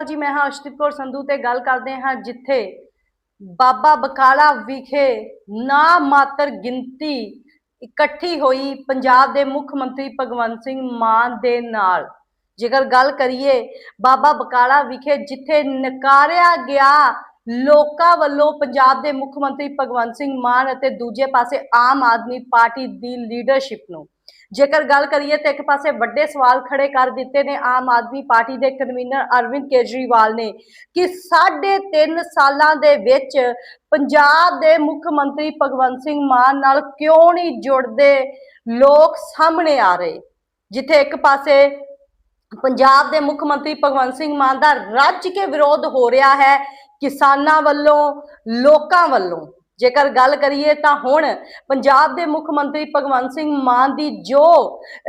ਜੀ, ਮੈਂ ਹਾਂ ਅਸ਼ਤਿਤ ਕੌਰ ਸੰਧੂ ਤੇ ਗੱਲ ਕਰਦੇ ਹਾਂ, ਜਿੱਥੇ ਬਾਬਾ ਬਕਾਲਾ ਵਿਖੇ ਨਾ ਮਾਤਰ ਗਿਣਤੀ ਇਕੱਠੀ ਹੋਈ ਪੰਜਾਬ ਦੇ ਮੁੱਖ ਮੰਤਰੀ ਭਗਵੰਤ ਸਿੰਘ ਮਾਨ ਦੇ ਨਾਲ। ਜੇਕਰ ਗੱਲ ਕਰੀਏ, ਬਾਬਾ ਬਕਾਲਾ ਵਿਖੇ ਜਿੱਥੇ ਨਕਾਰਿਆ ਗਿਆ ਲੋਕਾਂ ਵੱਲੋਂ ਪੰਜਾਬ ਦੇ ਮੁੱਖ ਮੰਤਰੀ ਭਗਵੰਤ ਸਿੰਘ ਮਾਨ ਅਤੇ ਦੂਜੇ ਪਾਸੇ ਆਮ ਆਦਮੀ ਪਾਰਟੀ ਦੀ ਲੀਡਰਸ਼ਿਪ ਨੂੰ। ਜੇਕਰ ਗੱਲ ਕਰੀਏ ਤਾਂ ਇੱਕ ਪਾਸੇ ਵੱਡੇ ਸਵਾਲ ਖੜੇ ਕਰ ਦਿੱਤੇ ਨੇ ਆਮ ਆਦਮੀ ਪਾਰਟੀ ਦੇ ਕਨਵੀਨਰ ਅਰਵਿੰਦ ਕੇਜਰੀਵਾਲ ਨੇ ਕਿ ਸਾਢੇ ਤਿੰਨ ਸਾਲਾਂ ਦੇ ਵਿੱਚ ਪੰਜਾਬ ਦੇ ਮੁੱਖ ਮੰਤਰੀ ਭਗਵੰਤ ਸਿੰਘ ਮਾਨ ਨਾਲ ਕਿਉਂ ਨਹੀਂ ਜੁੜਦੇ ਲੋਕ ਸਾਹਮਣੇ ਆ ਰਹੇ? ਜਿੱਥੇ ਇੱਕ ਪਾਸੇ ਪੰਜਾਬ ਦੇ ਮੁੱਖ ਮੰਤਰੀ ਭਗਵੰਤ ਸਿੰਘ ਮਾਨ ਦਾ ਰੱਜ ਕੇ ਵਿਰੋਧ ਹੋ ਰਿਹਾ ਹੈ ਕਿਸਾਨਾਂ ਵੱਲੋਂ ਲੋਕਾਂ ਵੱਲੋਂ। ਜੇਕਰ ਗੱਲ ਕਰੀਏ ਤਾਂ ਹੁਣ ਪੰਜਾਬ ਦੇ ਮੁੱਖ ਮੰਤਰੀ ਭਗਵੰਤ ਸਿੰਘ ਮਾਨ ਦੀ ਜੋ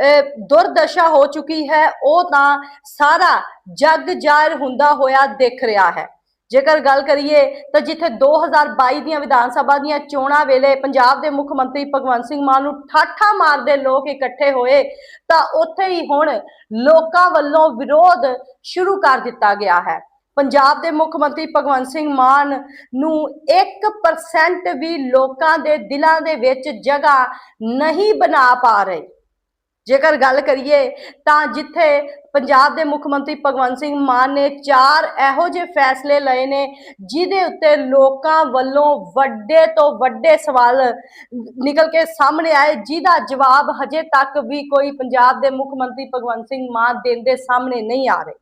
ਅਹ, ਦੁਰਦਸ਼ਾ ਹੋ ਚੁੱਕੀ ਹੈ ਉਹ ਤਾਂ ਸਾਰਾ ਜੱਗ ਜ਼ਾਹਿਰ ਹੁੰਦਾ ਹੋਇਆ ਦਿਖ ਰਿਹਾ ਹੈ। ਜੇਕਰ ਗੱਲ ਕਰੀਏ ਤਾਂ ਜਿੱਥੇ 2022 ਦੀਆਂ ਵਿਧਾਨ ਸਭਾ ਦੀਆਂ ਚੋਣਾਂ ਵੇਲੇ ਪੰਜਾਬ ਦੇ ਮੁੱਖ ਮੰਤਰੀ ਭਗਵੰਤ ਸਿੰਘ ਮਾਨ ਨੂੰ ਠਾਠਾ ਮਾਰਦੇ ਲੋਕ ਇਕੱਠੇ ਹੋਏ ਤਾਂ ਉੱਥੇ ਹੀ ਹੁਣ ਲੋਕਾਂ ਵੱਲੋਂ ਵਿਰੋਧ ਸ਼ੁਰੂ ਕਰ ਦਿੱਤਾ ਗਿਆ ਹੈ। ਪੰਜਾਬ ਦੇ ਮੁੱਖ ਮੰਤਰੀ ਭਗਵੰਤ ਸਿੰਘ ਮਾਨ ਨੂੰ 1% ਵੀ ਲੋਕਾਂ ਦੇ ਦਿਲਾਂ ਦੇ ਵਿੱਚ ਜਗ੍ਹਾ ਨਹੀਂ ਬਣਾ ਪਾ ਰਹੇ। ਜੇਕਰ ਗੱਲ ਕਰੀਏ ਤਾਂ ਜਿੱਥੇ ਪੰਜਾਬ ਦੇ ਮੁੱਖ ਮੰਤਰੀ ਭਗਵੰਤ ਸਿੰਘ ਮਾਨ ਨੇ ਚਾਰ ਇਹੋ ਜਿਹੇ ਫੈਸਲੇ ਲਏ ਨੇ, ਜਿਹਦੇ ਉੱਤੇ ਲੋਕਾਂ ਵੱਲੋਂ ਵੱਡੇ ਤੋਂ ਵੱਡੇ ਸਵਾਲ ਨਿਕਲ ਕੇ ਸਾਹਮਣੇ ਆਏ, ਜਿਹਦਾ ਜਵਾਬ ਹਜੇ ਤੱਕ ਵੀ ਕੋਈ ਪੰਜਾਬ ਦੇ ਮੁੱਖ ਮੰਤਰੀ ਭਗਵੰਤ ਸਿੰਘ ਮਾਨ ਦੇਣ ਸਾਹਮਣੇ ਨਹੀਂ ਆ ਰਹੇ।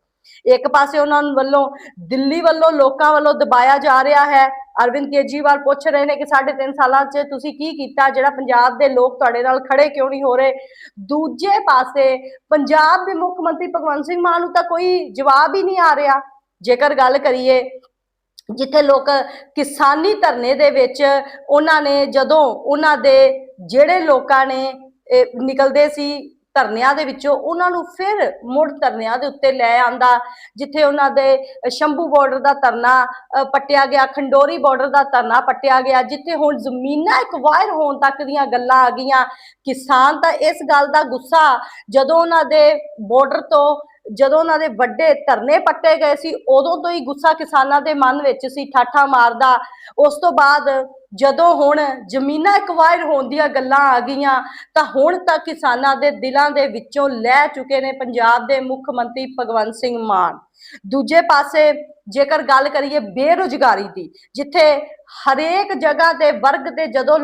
ਇੱਕ ਪਾਸੇ ਉਹਨਾਂ ਵੱਲੋਂ, ਦਿੱਲੀ ਵੱਲੋਂ ਲੋਕਾਂ ਵੱਲੋਂ ਦਬਾਇਆ ਜਾ ਰਿਹਾ ਹੈ। ਅਰਵਿੰਦ ਕੇਜਰੀਵਾਲ ਪੁੱਛ ਰਹੇ ਨੇ ਕਿ ਸਾਢੇ ਤਿੰਨ ਸਾਲਾਂ 'ਚ ਤੁਸੀਂ ਕੀ ਕੀਤਾ? ਜਿਹੜਾ ਪੰਜਾਬ ਦੇ ਲੋਕ ਤੁਹਾਡੇ ਨਾਲ ਖੜੇ ਕਿਉਂ ਨਹੀਂ ਹੋ ਰਹੇ? ਦੂਜੇ ਪਾਸੇ, ਪੰਜਾਬ ਦੇ ਮੁੱਖ ਮੰਤਰੀ ਭਗਵੰਤ ਸਿੰਘ ਮਾਨ ਨੂੰ ਤਾਂ ਕੋਈ ਜਵਾਬ ਹੀ ਨਹੀਂ ਆ ਰਿਹਾ। ਜੇਕਰ ਗੱਲ ਕਰੀਏ, ਜਿੱਥੇ ਲੋਕ ਕਿਸਾਨੀ ਧਰਨੇ ਦੇ ਵਿੱਚ ਉਹਨਾਂ ਨੇ, ਜਦੋਂ ਉਹਨਾਂ ਦੇ ਜਿਹੜੇ ਲੋਕਾਂ ਨੇ ਨਿਕਲਦੇ ਸੀ ਧਰਨਿਆਂ ਦੇ ਵਿੱਚੋਂ ਉਹਨਾਂ ਨੂੰ ਫਿਰ ਮੁੜ ਧਰਨਿਆਂ ਦੇ ਉੱਤੇ ਲੈ ਆਂਦਾ ਜਿੱਥੇ ਉਹਨਾਂ ਦੇ ਸ਼ੰਭੂ ਬਾਰਡਰ ਦਾ ਧਰਨਾ ਅ, ਪੱਟਿਆ ਗਿਆ ਖੰਡੋਰੀ ਬਾਰਡਰ ਦਾ ਧਰਨਾ ਪੱਟਿਆ ਗਿਆ ਜਿੱਥੇ ਹੁਣ ਜ਼ਮੀਨਾਂ ਐਕਵਾਇਰ ਹੋਣ ਤੱਕ ਦੀਆਂ ਗੱਲਾਂ ਆ ਗਈਆਂ। ਕਿਸਾਨ ਤਾਂ ਇਸ ਗੱਲ ਦਾ ਗੁੱਸਾ ਜਦੋਂ ਉਹਨਾਂ ਦੇ ਬਾਰਡਰ ਤੋਂ ਜਦੋਂ ਉਹਨਾਂ ਦੇ ਵੱਡੇ ਧਰਨੇ ਪੱਟੇ ਗਏ ਸੀ, ਉਦੋਂ ਤੋਂ ਹੀ ਗੁੱਸਾ ਕਿਸਾਨਾਂ ਦੇ ਮਨ ਵਿੱਚ ਸੀ ਠਾਠਾ ਮਾਰਦਾ। ਉਸ ਤੋਂ ਬਾਅਦ ਜਦੋਂ ਹੁਣ ਜ਼ਮੀਨਾਂ ਐਕਵਾਇਰ ਹੋਣ ਦੀਆਂ ਗੱਲਾਂ ਆ ਗਈਆਂ, ਤਾਂ ਹੁਣ ਤੱਕ ਕਿਸਾਨਾਂ ਦੇ ਦਿਲਾਂ ਦੇ ਵਿੱਚੋਂ ਲੈ ਚੁੱਕੇ ਨੇ ਪੰਜਾਬ ਦੇ ਮੁੱਖ ਮੰਤਰੀ ਭਗਵੰਤ ਸਿੰਘ ਮਾਨ। ਦੂਜੇ ਪਾਸੇ ਜੇਕਰ ਗੱਲ ਕਰੀਏ ਬੇਰੁਜ਼ਗਾਰੀ ਦੀ, ਜਿੱਥੇ ਹਰੇਕ ਜਗ੍ਹਾ ਤੇ ਵਰਗ ਤੇ ਜਦੋਂ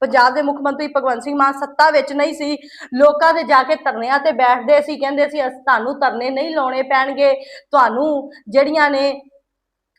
ਪੰਜਾਬ ਦੇ ਮੁੱਖ ਮੰਤਰੀ ਭਗਵੰਤ ਸਿੰਘ ਮਾਨ ਸੱਤਾ ਵਿੱਚ ਨਹੀਂ ਸੀ, ਲੋਕਾਂ ਦੇ ਜਾ ਕੇ ਧਰਨਿਆਂ ਤੇ ਬੈਠਦੇ ਸੀ, ਕਹਿੰਦੇ ਸੀ, ਅਸੀਂ ਤੁਹਾਨੂੰ ਧਰਨੇ ਨਹੀਂ ਲਾਉਣੇ ਪੈਣਗੇ, ਤੁਹਾਨੂੰ ਜਿਹੜੀਆਂ ਨੇ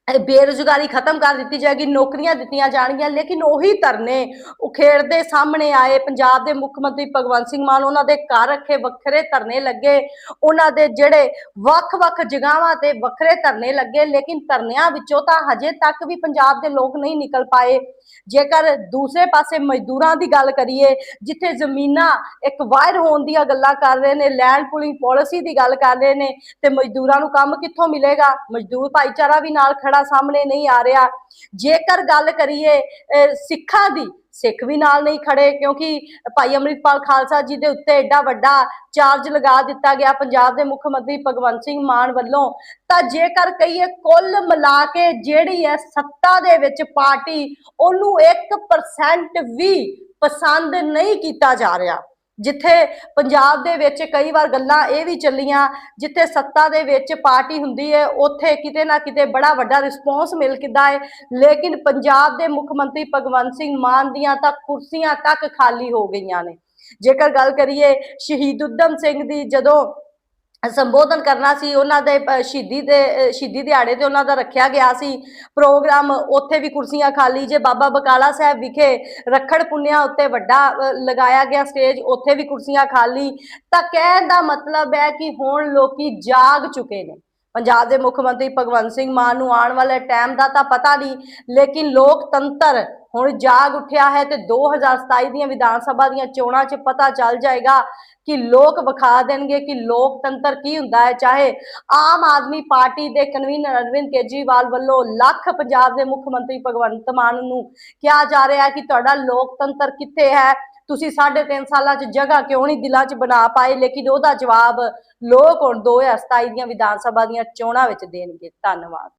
ਬੇਰੁਜ਼ਗਾਰੀ ਖਤਮ ਕਰ ਦਿੱਤੀ ਜਾਏਗੀ, ਨੌਕਰੀਆਂ ਦਿੱਤੀਆਂ ਜਾਣਗੀਆਂ, ਲੇਕਿਨ ਉਹੀ ਧਰਨੇ ਉਖੇੜਦੇ ਸਾਹਮਣੇ ਆਏ, ਪੰਜਾਬ ਦੇ ਮੁੱਖ ਮੰਤਰੀ ਭਗਵੰਤ ਸਿੰਘ ਮਾਨ, ਉਹਨਾਂ ਦੇ ਘਰ ਰੱਖੇ ਵੱਖਰੇ ਧਰਨੇ ਲੱਗੇ, ਉਹਨਾਂ ਦੇ ਜਿਹੜੇ ਵੱਖ-ਵੱਖ ਜਗ੍ਹਾਵਾਂ ਤੇ ਵੱਖਰੇ ਧਰਨੇ ਲੱਗੇ, ਲੇਕਿਨ ਧਰਨਿਆਂ ਵਿੱਚੋਂ ਤਾਂ ਹਜੇ ਤੱਕ ਵੀ ਪੰਜਾਬ ਦੇ ਲੋਕ ਨਹੀਂ ਨਿਕਲ ਪਾਏ। ਜੇਕਰ ਦੂਸਰੇ ਪਾਸੇ ਮਜ਼ਦੂਰਾਂ ਦੀ ਗੱਲ ਕਰੀਏ, ਜਿੱਥੇ ਜ਼ਮੀਨਾਂ ਇੱਕ ਵਾਇਰ ਹੋਣ ਦੀਆਂ ਗੱਲਾਂ ਕਰ ਰਹੇ ਨੇ, ਲੈਂਡ ਪੁਲਿੰਗ ਪਾਲਿਸੀ ਦੀ ਗੱਲ ਕਰ ਰਹੇ ਨੇ, ਤੇ ਮਜ਼ਦੂਰਾਂ ਨੂੰ ਕੰਮ ਕਿੱਥੋਂ ਮਿਲੇਗਾ? ਮਜ਼ਦੂਰ ਭਾਈਚਾਰਾ ਵੀ ਨਾਲ ਖੜਾ ਸਾਹਮਣੇ ਨਹੀਂ ਆ ਰਿਹਾ। ਜੇਕਰ ਗੱਲ ਕਰੀਏ ਸਿੱਖਾਂ ਦੀ, ਸਿੱਖ ਵੀ ਨਾਲ ਨਹੀਂ ਖੜੇ, ਕਿਉਂਕਿ ਭਾਈ ਅੰਮ੍ਰਿਤਪਾਲ ਖਾਲਸਾ ਜੀ ਦੇ ਉੱਤੇ ਐਡਾ ਵੱਡਾ ਚਾਰਜ ਲਗਾ ਦਿੱਤਾ ਗਿਆ ਪੰਜਾਬ ਦੇ ਮੁੱਖ ਮੰਤਰੀ ਭਗਵੰਤ ਸਿੰਘ ਮਾਨ ਵੱਲੋਂ, ਤਾਂ ਜੇਕਰ ਕਹੀਏ ਕੁੱਲ ਮਿਲਾ ਕੇ ਜਿਹੜੀ ਹੈ ਸੱਤਾ ਦੇ ਵਿੱਚ ਪਾਰਟੀ, ਉਹਨੂੰ 1% ਵੀ ਪਸੰਦ ਨਹੀਂ ਕੀਤਾ ਜਾ ਰਿਹਾ। ਜਿੱਥੇ ਪੰਜਾਬ ਦੇ ਵਿੱਚ ਕਈ ਵਾਰ ਗੱਲਾਂ ਇਹ ਵੀ ਚੱਲੀਆਂ, ਜਿੱਥੇ ਸੱਤਾ ਦੇ ਵਿੱਚ ਪਾਰਟੀ ਹੁੰਦੀ ਹੈ, ਉੱਥੇ ਕਿਤੇ ਨਾ ਕਿਤੇ ਬੜਾ ਵੱਡਾ ਰਿਸਪੌਂਸ ਮਿਲ ਕਿਦਾ ਹੈ। ਲੇਕਿਨ ਪੰਜਾਬ ਦੇ ਮੁੱਖ ਮੰਤਰੀ ਭਗਵੰਤ ਸਿੰਘ ਮਾਨ ਦੀਆਂ ਤਾਂ ਕੁਰਸੀਆਂ ਤੱਕ ਖਾਲੀ ਹੋ ਗਈਆਂ ਨੇ। ਜੇਕਰ ਗੱਲ ਕਰੀਏ ਸ਼ਹੀਦ ਉਦਮ ਸਿੰਘ ਦੀ, ਜਦੋਂ ਸੰਬੋਧਨ ਕਰਨਾ ਸੀ, ਉਹਨਾਂ ਦੇ ਸ਼ਹੀਦੀ ਦੇ ਸ਼ਹੀਦੀ ਦਿਹਾੜੇ ਤੇ ਉਹਨਾਂ ਦਾ ਰੱਖਿਆ ਗਿਆ ਸੀ। ਪ੍ਰੋਗਰਾਮ ਉੱਥੇ ਵੀ ਕੁਰਸੀਆਂ ਖਾਲੀ, ਜੇ ਬਾਬਾ ਬਕਾਲਾ ਸਾਹਿਬ ਵਿਖੇ ਰੱਖੜ ਪੁੰਨਿਆ ਉੱਤੇ ਵੱਡਾ ਲਗਾਇਆ ਗਿਆ ਸਟੇਜ, ਉੱਥੇ ਵੀ ਕੁਰਸੀਆਂ ਖਾਲੀ। ਤਾਂ ਕਹਿਣ ਦਾ ਮਤਲਬ ਹੈ ਕਿ ਹੁਣ ਲੋਕੀ ਜਾਗ ਚੁੱਕੇ ਨੇ। ਪੰਜਾਬ ਦੇ ਮੁੱਖ ਮੰਤਰੀ ਭਗਵੰਤ ਸਿੰਘ ਮਾਨ ਨੂੰ ਆਉਣ ਵਾਲੇ ਟਾਈਮ ਦਾ ਤਾਂ ਪਤਾ ਨਹੀਂ, ਲੇਕਿਨ ਲੋਕਤੰਤਰ ਹੁਣ ਜਾਗ ਉੱਠਿਆ ਹੈ ਤੇ 2027 ਦੀਆਂ ਵਿਧਾਨ ਸਭਾ ਦੀਆਂ ਚੋਣਾਂ 'ਚ ਪਤਾ ਚੱਲ ਜਾਏਗਾ ਕਿ ਲੋਕ ਵਿਖਾ ਦੇਣਗੇ ਕਿ ਲੋਕਤੰਤਰ ਕੀ ਹੁੰਦਾ ਹੈ। ਚਾਹੇ ਆਮ ਆਦਮੀ ਪਾਰਟੀ ਦੇ ਕਨਵੀਨਰ ਅਰਵਿੰਦ ਕੇਜਰੀਵਾਲ ਵੱਲੋਂ ਲੱਖ ਪੰਜਾਬ ਦੇ ਮੁੱਖ ਮੰਤਰੀ ਭਗਵੰਤ ਮਾਨ ਨੂੰ ਕਿਹਾ ਜਾ ਰਿਹਾ ਹੈ ਕਿ ਤੁਹਾਡਾ ਲੋਕਤੰਤਰ ਕਿੱਥੇ ਹੈ? ਤੁਸੀਂ 3.5 ਸਾਲਾਂ 'ਚ ਜਗ੍ਹਾ ਕਿਉਂ ਨਹੀਂ ਦਿਲਾਂ 'ਚ ਬਣਾ ਪਾਏ? ਲੇਕਿਨ ਉਹਦਾ ਜਵਾਬ ਲੋਕ ਹੁਣ 2027 ਦੀਆਂ ਵਿਧਾਨ ਸਭਾ ਦੀਆਂ ਚੋਣਾਂ ਵਿੱਚ ਦੇਣਗੇ। ਧੰਨਵਾਦ।